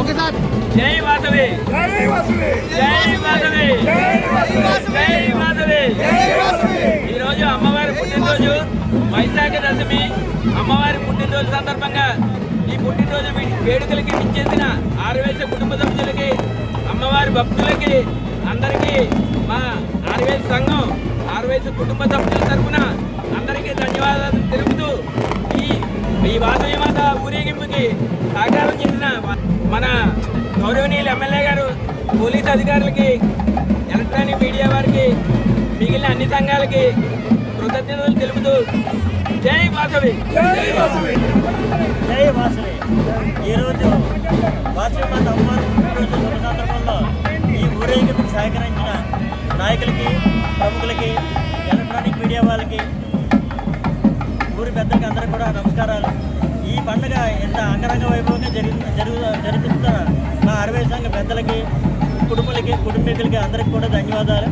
ఒకసారి జై వాసవి జై మాధవి. జై మాధవి. జై మాధవి జై మాధవి జై ఈ రోజు అమ్మవారి పుట్టినరోజు వైశాఖ దశమి అమ్మవారి పుట్టినరోజు సందర్భంగా ఈ పుట్టినరోజు వేడుకలకి ఇచ్చేసిన ఆరువేశ కుటుంబ సభ్యులకి అమ్మవారి భక్తులకి అందరికీ మా ఆరువేశ సంఘం ఆరువేశ కుటుంబ సభ్యుల తరఫున ఈ వాసవి మాత ఊరేగింపుకి సహకారం చేసిన మన గౌరవనీయులు ఎమ్మెల్యే గారు పోలీస్ అధికారులకి ఎలక్ట్రానిక్ మీడియా వారికి మిగిలిన అన్ని సంఘాలకి కృతజ్ఞతలు తెలుపుతూ జై వాసవి. జై వాసువి. జై వాసవి. ఈరోజు వాసవి మాత అమ్మవారి పుట్టినరోజు శుభ సందర్భంలో ఈ ఊరేగింపుకు సహకరించిన నాయకులకి ప్రముఖులకి ఎలక్ట్రానిక్ మీడియా వాళ్ళకి ఊరి పెద్దలకి అందరికీ కూడా నమస్కారాలు. ఇంత అంగరంగ వైభవంగా జరుగు జరుగు జరిపిస్తున్న మా అరవై సంఘ పెద్దలకి కుటుంబలకి కుటుంబీకులకి అందరికీ కూడా ధన్యవాదాలు.